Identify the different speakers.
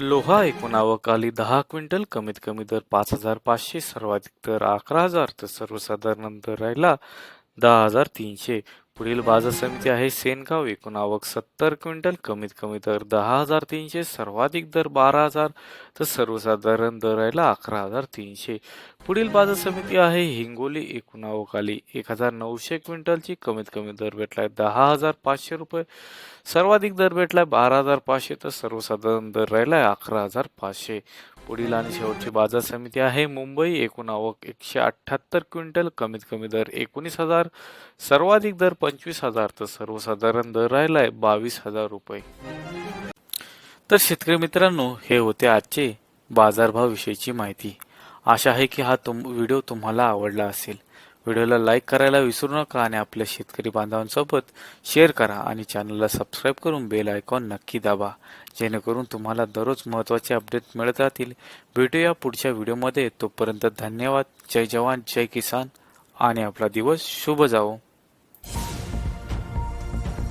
Speaker 1: लोहा एकूण काली दहा क्विंटल कमीत कमी दर पाच हजार पाचशे सर्वाधिक दर अकरा हजार तर सर्वसाधारण दर राहिला दहा हजार तीनशे. पुढील बाजार समिती आहे सेनगाव. एकूण आवक सत्तर क्विंटल कमीत कमी दर दहा हजार तीनशे सर्वाधिक दर बारा हजार तर सर्वसाधारण दर राहिला अकरा हजार तीनशे. पुढील बाजार समिती आहे हिंगोली. एकूण आवक आली एक हजार नऊशे क्विंटलची कमीत कमी दर भेटलाय दहा हजार पाचशे रुपये. सर्वाधिक दर भेटलाय बारा हजार पाचशे तर सर्वसाधारण दर राहिलाय अकरा हजार पाचशे. पुढील आणि शेवटची बाजार समिती आहे. मुंबई एकूण आवक एकशे अठ्ठ्याहत्तर क्विंटल कमीत कमी दर एकोणीस हजार सर्वाधिक दर पंचवीस हजार तर सर्वसाधारण दर राहिला आहे बावीस हजार रुपये. तर शेतकरी मित्रांनो हे होते आजचे बाजारभाव विषयीची माहिती. आशा आहे की हा तुम व्हिडिओ तुम्हाला आवडला असेल. व्हिडिओला लाईक करायला विसरू नका आणि आपल्या शेतकरी बांधवांसोबत शेअर करा आणि चॅनलला सबस्क्राईब करून बेल आयकॉन नक्की दाबा. जेणेकरून तुम्हाला दररोज महत्त्वाचे अपडेट मिळत राहतील. भेटूया पुढच्या व्हिडिओमध्ये. तोपर्यंत धन्यवाद. जय जवान जय किसान आणि आपला दिवस शुभ जावो.